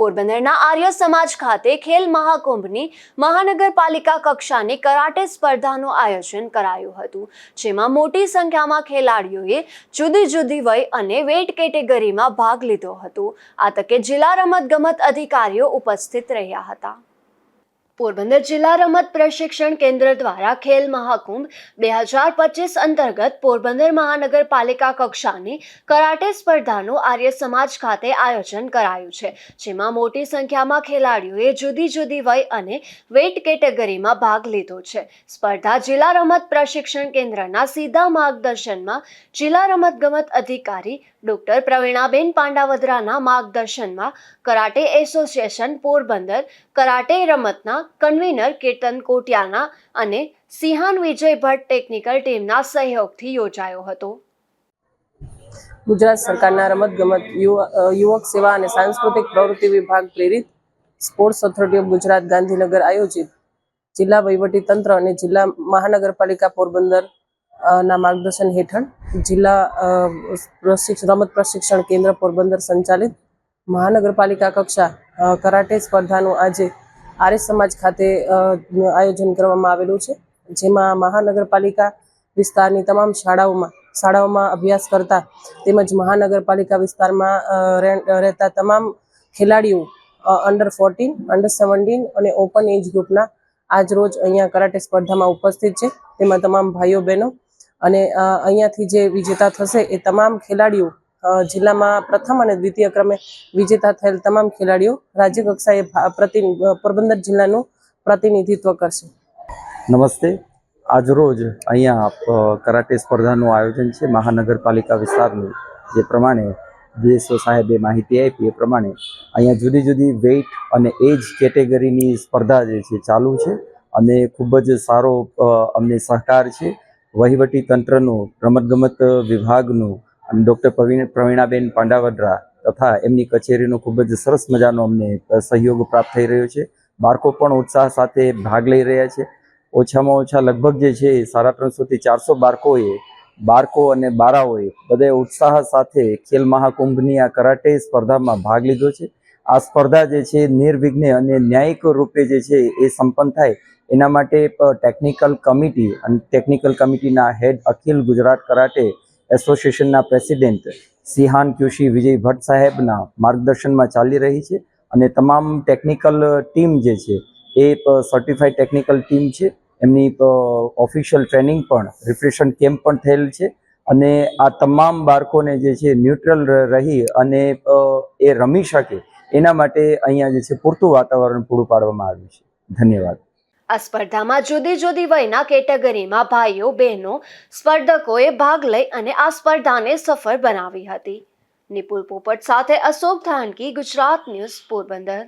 પોરબંદરના આર્ય સમાજ ખાતે ખેલ મહાકુંભની મહાનગરપાલિકા કક્ષાની કરાટે સ્પર્ધાનું આયોજન કરાયું હતું, જેમાં મોટી સંખ્યામાં ખેલાડીઓએ જુદી જુદી વય અને વેટ કેટેગરીમાં ભાગ લીધો હતો. આ તકે જિલ્લા રમતગમત અધિકારીઓ ઉપસ્થિત રહ્યા હતા. પોરબંદર જિલ્લા રમત પ્રશિક્ષણ કેન્દ્ર દ્વારા ખેલ મહાકુંભ બે હજાર પચીસ અંતર્ગત પોરબંદર મહાનગરપાલિકા કક્ષાની કરાટે સ્પર્ધાનું આર્ય સમાજ ખાતે આયોજન કરાયું છે, જેમાં મોટી સંખ્યામાં ખેલાડીઓએ જુદી જુદી વય અને વેટ કેટેગરીમાં ભાગ લીધો છે. સ્પર્ધા જિલ્લા રમત પ્રશિક્ષણ કેન્દ્રના સીધા માર્ગદર્શનમાં જિલ્લા રમતગમત અધિકારી ડોક્ટર પ્રવીણાબેન પાંડાવદરાના માર્ગદર્શનમાં કરાટે એસોસિએશન પોરબંદર, કરાટે રમતના કન્વીનર કેતન કોટિયાના અને સિંહાન વિજય ભટ્ટ ટેકનિકલ ટીમના સહયોગથી યોજાયો હતો. ગુજરાત સરકારના રમતગમત યુવા યુવક સેવા અને સાંસ્કૃતિક પ્રવૃત્તિ વિભાગ પ્રેરિત sports authority of Gujarat Gandhinagar આયોજિત જિલ્લા વહીવટી તંત્ર અને જિલ્લા મહાનગરપાલિકા પોરબંદર ના માર્ગદર્શન હેઠળ જિલ્લા અ, પ્રશિક્ષ રમત પ્રશિક્ષણ કેન્દ્ર પોરબંદર સંચાલિત મહાનગરપાલિકા કક્ષા કરાટે સ્પર્ધાનું આજે આર્ય સમાજ ખાતે આયોજન કરવામાં આવેલું છે. જેમાં મહાનગરપાલિકા વિસ્તારની તમામ શાળાઓમાં શાળાઓમાં અભ્યાસ કરતા તેમજ મહાનગરપાલિકા વિસ્તારમાં રહેતા તમામ ખેલાડીઓ અંડર ફોર્ટીન અંડર સેવન્ટીન અને ઓપન એજ ગ્રુપના આજ રોજ અહીંયા કરાટે સ્પર્ધામાં ઉપસ્થિત છે. તેમાં તમામ ભાઈઓ બહેનો અને અહીંયાથી જે વિજેતા થશે એ તમામ ખેલાડીઓ જિલ્લામાં પ્રથમ અને દ્વિતીય ક્રમે વિજેતા થયેલ તમામ ખેલાડીઓ રાજ્ય કક્ષાએ પ્રતિ પોરબંદર જિલ્લાનું પ્રતિનિધિત્વ કરશે. નમસ્તે. આજરોજ અહીંયા કરાટે સ્પર્ધાનું આયોજન છે. મહાનગરપાલિકા વિસ્તારનું, જે પ્રમાણે ડીએસઓ સાહેબે માહિતી આપી, એ પ્રમાણે અહીંયા જુદી જુદી વેઇટ અને એજ કેટેગરીની સ્પર્ધા જે છે ચાલુ છે. અને ખૂબ જ સારો અમને સહકાર છે. વહીવટી તંત્રનું, રમતગમત વિભાગનું અને ડૉક્ટર પ્રવીણ, પ્રવીણાબેન પાંડાવડરા તથા એમની કચેરીનો ખૂબ જ સરસ મજાનો અમને સહયોગ પ્રાપ્ત થઈ રહ્યો છે. બાળકો પણ ઉત્સાહ સાથે ભાગ લઈ રહ્યા છે. ઓછામાં ઓછા લગભગ જે છે સાડા ત્રણસોથી ચારસો બાળકોએ, બાળકો અને બારાઓએ બધે ઉત્સાહ સાથે ખેલ મહાકુંભની આ કરાટે સ્પર્ધામાં ભાગ લીધો છે. આ સ્પર્ધા જે છે નિર્વિઘ્ને અને ન્યાયિક રૂપે જે છે એ સંપન્ન થાય એના માટે ટેકનિકલ કમિટી અને ટેકનિકલ કમિટીના હેડ અખિલ ગુજરાત કરાટે એસોસિએશનના president shihan kyoshi Vijay Bhatt સાહેબના માર્ગદર્શનમાં ચાલી રહી છે અને તમામ ટેકનિકલ ટીમ જે છે એ સર્ટિફાઈડ ટેકનિકલ ટીમ છે. એમની ઓફિશિયલ ટ્રેનિંગ પણ રિફ્રેશન કેમ્પ પણ થયેલ છે અને આ તમામ બાળકોને જે છે ન્યુટ્રલ રહી અને એ રમી શકે એના માટે અહીંયા જે છે પૂરતું વાતાવરણ પૂરું પાડવામાં આવ્યું છે. ધન્યવાદ. આ સ્પર્ધામાં જુદી જુદી વયના કેટેગરીમાં ભાઈઓ, બહેનો, સ્પર્ધકોએ ભાગ લઈ અને આ સ્પર્ધાને સફળ બનાવી હતી. નિપુલ પોપટ સાથે અશોક ધાનકી, ગુજરાત ન્યૂઝ પોરબંદર.